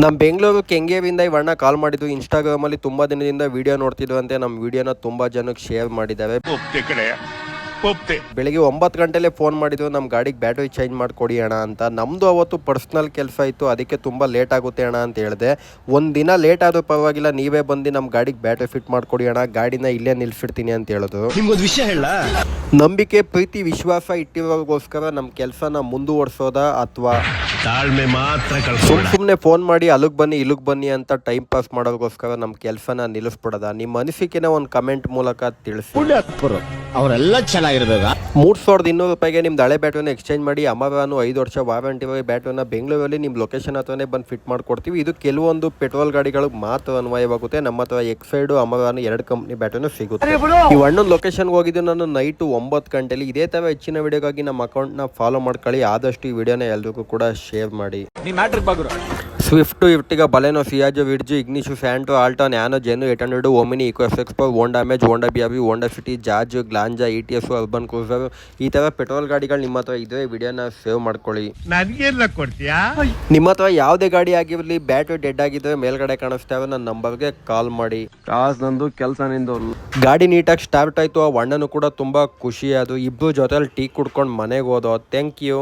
ನಮ್ಮ ಬೆಂಗಳೂರು ಕೆಂಗೇರಿಂದ ಈ ಅಣ್ಣ ಕಾಲ್ ಮಾಡಿದ್ದು ಇನ್ಸ್ಟಾಗ್ರಾಮಲ್ಲಿ ತುಂಬ ದಿನದಿಂದ ವಿಡಿಯೋ ನೋಡ್ತಿದ್ವಂತೆ. ನಮ್ಮ ವಿಡಿಯೋನ ತುಂಬ ಜನಕ್ಕೆ ಶೇರ್ ಮಾಡಿದ್ದಾರೆ ಬೆಳಿಗ್ಗೆ ಒಂಬತ್ತು ಗಂಟೆಲೆ ಫೋನ್ ಮಾಡಿದ್ರು ನಮ್ಮ ಗಾಡಿಗೆ ಬ್ಯಾಟ್ರಿ ಚೇಂಜ್ ಮಾಡಿಕೊಡಿ ಅಣ್ಣ ಅಂತ. ನಮ್ಮದು ಅವತ್ತು ಪರ್ಸ್ನಲ್ ಕೆಲಸ ಇತ್ತು. ಅದಕ್ಕೆ ತುಂಬ ಲೇಟ್ ಆಗುತ್ತೆ ಅಣ್ಣ ಅಂತ ಹೇಳಿದೆ. ಒಂದು ದಿನ ಲೇಟ್ ಆದರೂ ಪರವಾಗಿಲ್ಲ. ನೀವೇ ಬಂದು ನಮ್ಮ ಗಾಡಿಗೆ ಬ್ಯಾಟ್ರಿ ಫಿಟ್ ಮಾಡಿಕೊಡಿ ಅಣ್ಣ. ಗಾಡಿನ ಇಲ್ಲೇ ನಿಲ್ಸಿಡ್ತೀನಿ ಅಂತ ಹೇಳೋದು. ನಿಮ್ಗೊಂದು ವಿಷಯ ಹೇಳ. ನಂಬಿಕೆ ಪ್ರೀತಿ ವಿಶ್ವಾಸ ಇಟ್ಟಿರೋಗೋಸ್ಕರ ನಮ್ಮ ಕೆಲಸನ ಮುಂದುವರ್ಸೋದ ಅಥವಾ ತಾಳ್ಮೆ ಮಾತ್ರ ಸುಮ್ ಕಳ್ಸೋಣ ಸುಮ್ಮನೆ ಫೋನ್ ಮಾಡಿ ಅಲ್ಲಿಗೆ ಬನ್ನಿ ಇಲ್ಲಿಗೆ ಬನ್ನಿ ಅಂತ ಟೈಮ್ ಪಾಸ್ ಮಾಡೋದಕ್ಕೋಸ್ಕರ ನಮ್ಮ ಕೆಲಸನ ನಿಲ್ಲಿಸ್ಬಿಡದ. ನಿಮ್ಮ ಅನಿಸಿಕೆನ ಒಂದು ಕಮೆಂಟ್ ಮೂಲಕ ತಿಳಿಸಿ. ಅವರೆಲ್ಲ ಚೆನ್ನಾಗಿರ್ಬೇಕು ಮೂರ್ ಸಾವಿರದ ಇನ್ನೂರು ರೂಪಾಯಿಗೆ ನಿಮ್ದು ಹಳೆ ಬ್ಯಾಟ್ರಿನ ಎಕ್ಸ್ಚೇಂಜ್ ಮಾಡಿ ಅಮರಾನು ಐದು ವರ್ಷ ವಾರಂಟಿ ಬ್ಯಾಟ್ರಿನ ಬೆಂಗಳೂರಲ್ಲಿ ನಿಮ್ಮ ಲೊಕೇಶನ್ ಹತ್ರನೇ ಬಂದು ಫಿಟ್ ಮಾಡ್ಕೊಡ್ತೀವಿ. ಇದು ಕೆಲವೊಂದು ಪೆಟ್ರೋಲ್ ಗಾಡಿಗಳಿಗೆ ಮಾತ್ರ ಅನ್ವಯವಾಗುತ್ತೆ. ನಮ್ಮ ಹತ್ರ ಎಕ್ಸೈಡು ಅಮರಾನು ಎರಡು ಕಂಪ್ನಿ ಬ್ಯಾಟ್ರಿನೂ ಸಿಗುತ್ತೆ. ಈ ಅಣ್ಣನ ಲೊಕೇಶನ್ಗೆ ಹೋಗಿದ್ದು ನಾನು ನೈಟು ಒಂಬತ್ತು ಗಂಟೆಲಿ. ಇದೇ ಥರ ಹೆಚ್ಚಿನ ವಿಡಿಯೋಗಾಗಿ ನಮ್ಮ ಅಕೌಂಟ್ನ ಫಾಲೋ ಮಾಡ್ಕೊಳ್ಳಿ. ಆದಷ್ಟು ಈ ವಿಡಿಯೋನ ಎಲ್ರಿಗೂ ಕೂಡ ಶೇರ್ ಮಾಡಿ. ಸ್ವಿಫ್ಟ್ ಇಫ್ಟಿಗ ಬಲೆನೋ ಸಿಯಾಜೋ ವಿಡ್ಜು ಇಗ್ನಿಶು ಫ್ಯಾಂಟು Alto Nano Zen eight hundred Omni Eeco F ಎಕ್ಸ್ಪೋ ಹೋಂಡಾ ಮ್ಯಾಜ್ Honda ಬಿಯಾಬಿ Honda City Jazz Glanza E T S Urban Cruiser ಈ ತರ ಪೆಟ್ರೋಲ್ ಗಾಡಿಗಳು ನಿಮ್ಮ ಹತ್ರ ಇದ್ರೆ ವಿಡಿಯೋನ ಸೇವ್ ಮಾಡ್ಕೊಳ್ಳಿ. ಕೊಡ್ತೀಯಾ? ನಿಮ್ಮ ಹತ್ರ ಯಾವುದೇ ಗಾಡಿ ಆಗಿರಲಿ ಬ್ಯಾಟ್ರಿ ಡೆಡ್ ಆಗಿದ್ರೆ ಮೇಲ್ಗಡೆ ಕಾಣಿಸ್ತಾವೆ ನನ್ನ ನಂಬರ್ಗೆ ಕಾಲ್ ಮಾಡಿ. ಕಾಸ್ ನಂದು ಕೆಲಸ ನಿಂದು. ಗಾಡಿ ನೀಟಾಗಿ ಸ್ಟಾರ್ಟ್ ಆಯಿತು ಆ ಅಣ್ಣನು ಕೂಡ ತುಂಬ ಖುಷಿ. ಅದು ಇಬ್ಬರು ಜೊತೆಲಿ ಟೀ ಕುಡ್ಕೊಂಡು ಮನೆಗೆ ಹೋದೋ. Thank you